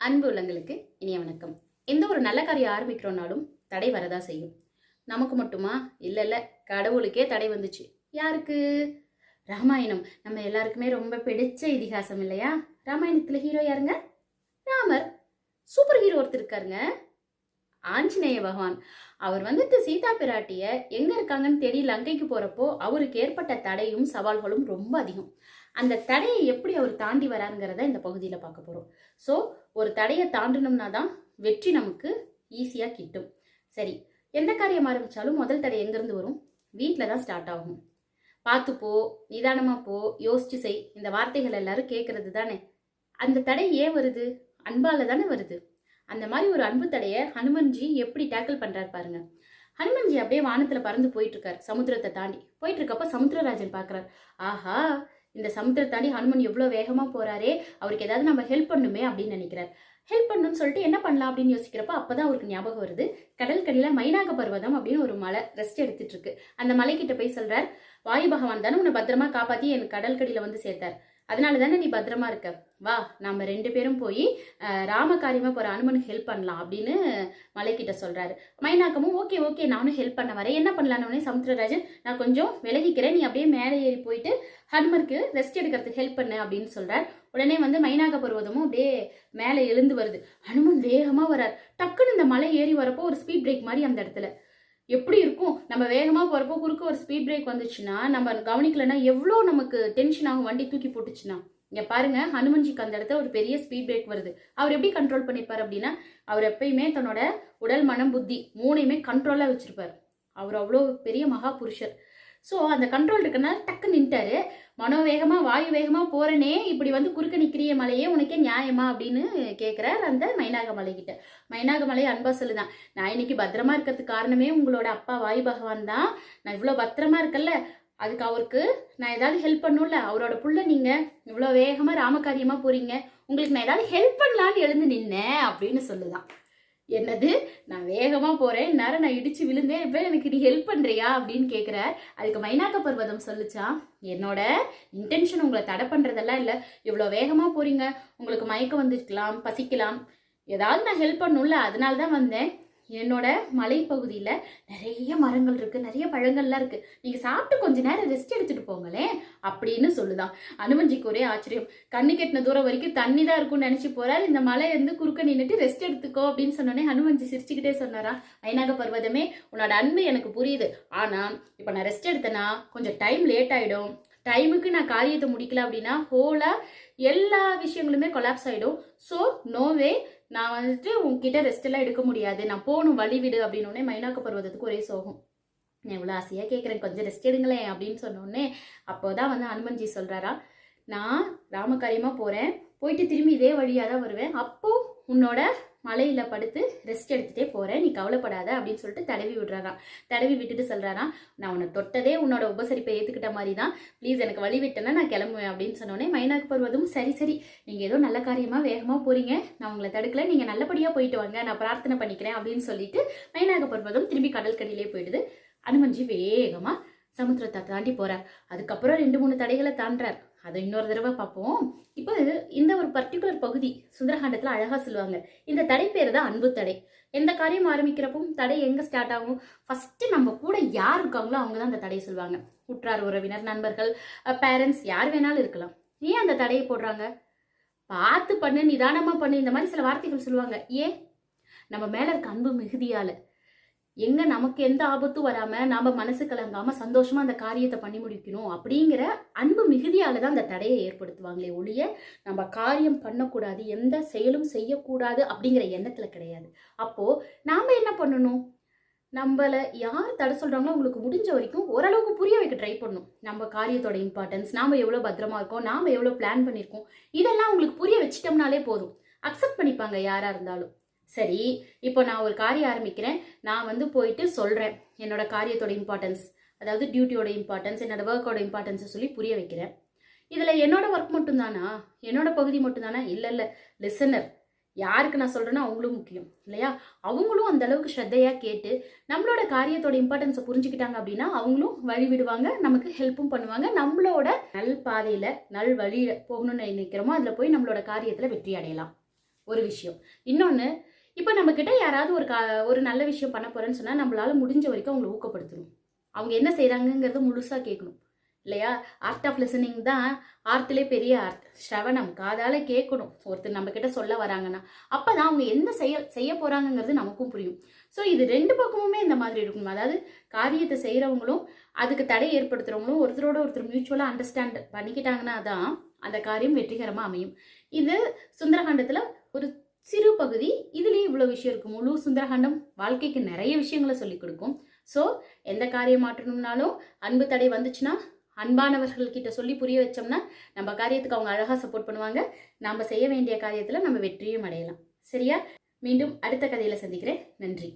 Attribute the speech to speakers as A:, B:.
A: அன்பு உள்ளங்களுக்கு இனிய வணக்கம். எந்த ஒரு நல்ல காரியம் ஆரம்பிக்கிறோம்னாலும் தடை வரதா செய்யும். நமக்கு மட்டுமா? இல்லை இல்லை. கடவுளுக்கே தடை வந்துச்சு. யாருக்கு? ராமாயணம். நம்ம எல்லாருக்குமே ரொம்ப பிடிச்ச இதிகாசம் இல்லையா? ராமாயணத்தில் ஹீரோ யாருங்க? ராமர். சூப்பர் ஹீரோ ஒருத்தர் இருக்காருங்க. ஆஞ்சநேய பகவான். அவர் வந்துட்டு சீதா பிராட்டிய எங்க இருக்காங்கன்னு தேடி லங்கைக்கு போறப்போ அவருக்கு ஏற்பட்ட தடையும் சவால்களும் ரொம்ப அதிகம். அந்த தடையை எப்படி அவர் தாண்டி வராருங்கிறத இந்த பகுதியில் பார்க்க போகிறோம் ஸோ ஒரு தடையை தாண்டணும்னா தான் வெற்றி நமக்கு ஈஸியாக கிட்டும். சரி எந்த காரியம் ஆரம்பிச்சாலும் முதல் தடை எங்கேருந்து வரும்? வீட்டில் தான் ஸ்டார்ட் ஆகும். பார்த்து போ நிதானமாக போ யோசிச்சு செய். இந்த வார்த்தைகள் எல்லாரும் கேட்குறது தானே? அந்த தடை ஏன் வருது? அன்பால் தானே வருது. அந்த மாதிரி ஒரு அன்பு தடையை ஹனுமன்ஜி எப்படி டேக்கிள் பண்ணுறாரு பாருங்க. ஹனுமன்ஜி அப்படியே வானத்தில் பறந்து போயிட்டு இருக்காரு சமுத்திரத்தை தாண்டி. போயிட்டு இருக்கப்ப சமுத்திரராஜன் பார்க்குறாரு ஆஹா இந்த சமுத்திரத்தை தாண்டி ஹனுமன் எவ்வளோ வேகமாக போறாரே அவருக்கு ஏதாவது நம்ம ஹெல்ப் பண்ணுமே அப்படின்னு நினைக்கிறார். ஹெல்ப் பண்ணணும்னு சொல்லிட்டு என்ன பண்ணலாம் அப்படின்னு யோசிக்கிறப்ப அப்பதான் அவருக்கு ஞாபகம் வருது. கடல்கடியில் மைனாக பர்வதம் அப்படின்னு ஒரு மலை ரெஸ்ட் எடுத்துட்டு இருக்கு. அந்த மலைக்கிட்ட போய் சொல்கிறார் வாயு பகவான் தானே உன்னை பத்திரமா காப்பாற்றி என் கடல்கடியில் வந்து சேர்த்தார். அதனால தானே நீ பத்திரமா இருக்க? வா நாம ரெண்டு பேரும் போய் ராம காரியமா போற அனுமனுக்கு ஹெல்ப் பண்ணலாம் அப்படின்னு மலைக்கிட்ட சொல்றாரு. மைனாக்கமும் ஓகே ஓகே நானும் ஹெல்ப் பண்ண வரேன். என்ன பண்ணலான்னு சமுத்திரராஜன் நான் கொஞ்சம் விலகிக்கிறேன். நீ அப்படியே மேலே ஏறி போயிட்டு ஹனுமருக்கு ரெஸ்ட் எடுக்கிறதுக்கு ஹெல்ப் பண்ணு அப்படின்னு சொல்கிறார் உடனே வந்து மைனாக பருவதமும் அப்படியே மேலே எழுந்து வருது. ஹனுமன் வேகமா வரார். டக்குன்னு இந்த மலை ஏறி வரப்போ ஒரு ஸ்பீட் பிரேக் மாதிரி அந்த இடத்துல. எப்படி இருக்கும்? நம்ம வேகமா போறப்போ குறுக்க ஒரு ஸ்பீட் பிரேக் வந்துச்சுன்னா நம்ம கவனிக்கலன்னா எவ்வளோ நமக்கு டென்ஷன் ஆகும் வண்டி தூக்கி போட்டுச்சுன்னா. இங்க பாருங்க ஹனுமன்ஜிக்கு அந்த இடத்துல ஒரு பெரிய ஸ்பீட் பிரேக் வருது. அவர் எப்படி கண்ட்ரோல் பண்ணிப்பார் அப்படின்னா அவர் எப்பயுமே தன்னோட உடல் மனம் புத்தி மூணையுமே கண்ட்ரோலா வச்சிருப்பார். அவர் அவ்வளோ பெரிய மகா புருஷர். ஸோ அந்த கண்ட்ரோல் இருக்கனால டக்கு நின்ட்டாரு. மனோவேகமா வாயு வேகமாக போகிறனே இப்படி வந்து குறுக்க நிற்கிறிய மலையே உனக்கே நியாயமா அப்படின்னு கேட்குறார் அந்த மைனாக மலை கிட்ட. மைனாக மலை அன்பா சொல்லுதான் நான் இன்னைக்கு பத்திரமா இருக்கிறதுக்கு காரணமே உங்களோட அப்பா வாயு பகவான் தான். நான் இவ்வளோ பத்திரமா இருக்கல்ல அதுக்கு அவருக்கு நான் ஏதாவது ஹெல்ப் பண்ணும்ல அவரோட புள்ள நீங்கள் இவ்வளோ வேகமாக ராமகாரியமாக போகிறீங்க உங்களுக்கு நான் ஏதாவது ஹெல்ப் பண்ணலான்னு எழுந்து நின்னேன் அப்படின்னு சொல்லுதான் என்னது? நான் வேகமா போறேன். நேரம் நான் இடிச்சு விழுந்தேன். இப்போ எனக்கு நீ ஹெல்ப் பண்றியா? அப்படின்னு கேட்குற அதுக்கு மைனாக்க பர்வதம் சொல்லுச்சா? என்னோட இன்டென்ஷன் உங்களை தடை பண்றதெல்லாம் இல்லை. இவ்வளோ வேகமா போறீங்க. உங்களுக்கு மயக்கம் வந்துருக்கலாம். பசிக்கலாம். ஏதாவது நான் ஹெல்ப் பண்ணும்ல. அதனால தான் வந்தேன். என்னோட மலைப்பகுதியில் நிறைய மரங்கள் இருக்குது நிறைய பழங்கள்லாம் இருக்குது நீங்கள் சாப்பிட்டு கொஞ்ச நேரம் ரெஸ்ட் எடுத்துகிட்டு போங்களேன் அப்படின்னு சொல்லுதான் அனுமஞ்சிக்கு ஒரே ஆச்சரியம். கண்ணு கெட்டின தூரம் வரைக்கும் தண்ணி தான் இருக்கும்னு நினச்சி போகிறார் இந்த மலை வந்து குறுக்க நின்றுட்டு ரெஸ்ட் எடுத்துக்கோ அப்படின்னு சொன்னோடனே ஹனுமஞ்சி சிரிச்சுக்கிட்டே சொன்னாரா ஐநாக பர்வதமே உன்னோட அன்பு எனக்கு புரியுது. ஆனால் இப்போ நான் ரெஸ்ட் எடுத்தேன்னா கொஞ்சம் டைம் லேட் ஆகிடும் டைமுக்கு நான் காரியத்தை முடிக்கல அப்படின்னா ஹோலாக எல்லா விஷயங்களுமே கொலாப்ஸ் ஆகிடும் ஸோ நோவே நான் வந்துட்டு உங்ககிட்ட ரெஸ்ட் எல்லாம் எடுக்க முடியாது. நான் போகணும் வழி விடு அப்படின்னு உடனே மைனாக்க பருவதத்துக்கு ஒரே சோகம். நான் எவ்வளோ ஆசையாக கேட்குறேன் கொஞ்சம் ரெஸ்ட் எடுங்களேன் அப்படின்னு சொன்னோடனே அப்போதான் வந்து ஹனுமன்ஜி சொல்கிறாரா நான் ராமகாரியமாக போகிறேன் போயிட்டு திரும்பி இதே வழியாக தான் வருவேன். அப்போது உன்னோட மலையில் படுத்து ரெஸ்ட் எடுத்துகிட்டே போகிறேன் நீ கவலைப்படாத அப்படின்னு சொல்லிட்டு தடவி விடுறாராம். தடவி விட்டுட்டு சொல்கிறாராம் நான் உன்னை தொட்டதே உன்னோட உபசரிப்பை ஏற்றுக்கிட்ட மாதிரி தான் ப்ளீஸ் எனக்கு வழி விட்டேன்னா நான் கிளம்புவேன் அப்படின்னு சொன்னோடனே மைனாக்கு பருவதும் சரி சரி. நீங்கள் ஏதோ நல்ல காரியமாக வேகமாக போகிறீங்க நான் உங்களை தடுக்கல. நீங்கள் நல்லபடியாக போயிட்டு வாங்க. நான் பிரார்த்தனை பண்ணிக்கிறேன் அப்படின்னு சொல்லிட்டு மைனாக பருவதம் திரும்பி கடற்கரையிலே போயிடுது. அனுமன்ஜி வேகமாக சமுத்திரத்தை தாண்டி போகிறார் அதுக்கப்புறம் ரெண்டு மூணு தடைகளை தாண்டுறார். அதை இன்னொரு தடவை பார்ப்போம். இப்போ இந்த ஒரு பர்டிகுலர் பகுதி சுந்தரகாண்டத்தில் அழகாக சொல்லுவாங்க. இந்த தடை பேர் தான் அன்பு தடை. எந்த காரியம் ஆரம்பிக்கிறப்பவும் தடை எங்கே ஸ்டார்ட் ஆகும்? ஃபஸ்ட்டு நம்ம கூட யார் இருக்காங்களோ அவங்க தான் அந்த தடையை சொல்லுவாங்க. உற்றார் உறவினர் நண்பர்கள் பேரண்ட்ஸ் யார் வேணாலும் இருக்கலாம். ஏன் அந்த தடையை போடுறாங்க? பார்த்து பண்ணு நிதானமாக பண்ணு இந்த மாதிரி சில வார்த்தைகள் சொல்லுவாங்க. ஏன்? நம்ம மேலே இருக்க அன்பு மிகுதியால். எங்க நமக்கு எந்த ஆபத்தும் வராம நாம மனசு கலங்காம சந்தோஷமா அந்த காரியத்தை பண்ணி முடிக்கணும் அப்படிங்கிற அன்பு மிகுதியால தான் அந்த தடையை ஏற்படுத்துவாங்களே ஒழிய நம்ம காரியம் பண்ணக்கூடாது எந்த செயலும் செய்யக்கூடாது அப்படிங்கிற எண்ணத்துல கிடையாது. அப்போ நாம என்ன பண்ணணும்? நம்மள யார் தடை சொல்றாங்களோ உங்களுக்கு முடிஞ்ச வரைக்கும் ஓரளவுக்கு புரிய வைக்க ட்ரை பண்ணணும். நம்ம காரியத்தோட இம்பார்ட்டன்ஸ் நாம எவ்வளவு பத்திரமா இருக்கோம் நாம எவ்வளவு பிளான் பண்ணியிருக்கோம் இதெல்லாம் உங்களுக்கு புரிய வச்சிட்டோம்னாலே போதும். அக்செப்ட் பண்ணிப்பாங்க யாரா இருந்தாலும். சரி இப்போ நான் ஒரு காரியம் ஆரம்பிக்கிறேன். நான் வந்து போயிட்டு சொல்கிறேன் என்னோட காரியத்தோட இம்பார்ட்டன்ஸ் அதாவது டியூட்டியோட இம்பார்ட்டன்ஸ் என்னோட ஒர்க்கோட இம்பார்ட்டன்ஸை சொல்லி புரிய வைக்கிறேன். இதில் என்னோட ஒர்க் மட்டும்தானா? என்னோட பகுதி மட்டும்தானா? இல்லை இல்லை. லிசனர் யாருக்கு நான் சொல்கிறேன்னா அவங்களும் முக்கியம் இல்லையா? அவங்களும் அந்த அளவுக்கு ஸ்ரத்தையாக கேட்டு நம்மளோட காரியத்தோட இம்பார்ட்டன்ஸை புரிஞ்சுக்கிட்டாங்க அப்படின்னா அவங்களும் வழி விடுவாங்க நமக்கு ஹெல்ப்பும் பண்ணுவாங்க. நம்மளோட நல் பாதையில் நல் வழியில் போகணும்னு நினைக்கிறோமோ அதில் போய் நம்மளோட காரியத்தில் வெற்றி அடையலாம். ஒரு விஷயம். இன்னொன்று இப்போ நம்மக்கிட்ட யாராவது ஒரு கா ஒரு நல்ல விஷயம் பண்ண போகிறேன்னு சொன்னால் நம்மளால் முடிஞ்ச வரைக்கும் அவங்கள ஊக்கப்படுத்தணும். அவங்க என்ன செய்கிறாங்கங்கிறத முழுசாக கேட்கணும். இல்லையா? ஆர்ட் ஆஃப் லிசனிங் தான் ஆர்ட்லே பெரிய ஆர்ட் ஸ்ரவணம் காதால் கேட்கணும். ஒருத்தர் நம்மக்கிட்ட சொல்ல வராங்கன்னா அப்போ தான் அவங்க என்ன செய்ய செய்ய போகிறாங்கங்கிறது நமக்கும் புரியும். ஸோ இது ரெண்டு பக்கமுமே இந்த மாதிரி இருக்கணும் அதாவது காரியத்தை செய்கிறவங்களும் அதுக்கு தடை ஏற்படுத்துறவங்களும் ஒருத்தரோட ஒருத்தர் மியூச்சுவலாக அண்டர்ஸ்டாண்ட் பண்ணிக்கிட்டாங்கன்னா தான் அந்த காரியம் வெற்றிகரமாக அமையும். இது சுந்தரகாண்டத்தில் ஒரு சிறு பகுதி இதுலேயே இவ்வளோ விஷயம் இருக்கும் முழு சுந்தரகாண்டம் வாழ்க்கைக்கு நிறைய விஷயங்களை சொல்லிக் கொடுக்கும். ஸோ எந்த காரியம் மாற்றணும்னாலும் அன்பு தடை வந்துச்சுன்னா அன்பானவர்கள் கிட்ட சொல்லி புரிய வச்சோம்னா நம்ம காரியத்துக்கு அவங்க அழகாக சப்போர்ட் பண்ணுவாங்க. நம்ம செய்ய வேண்டிய காரியத்தில் நம்ம வெற்றியும் அடையலாம். சரியா? மீண்டும் அடுத்த கதையில் சந்திக்கிறேன். நன்றி.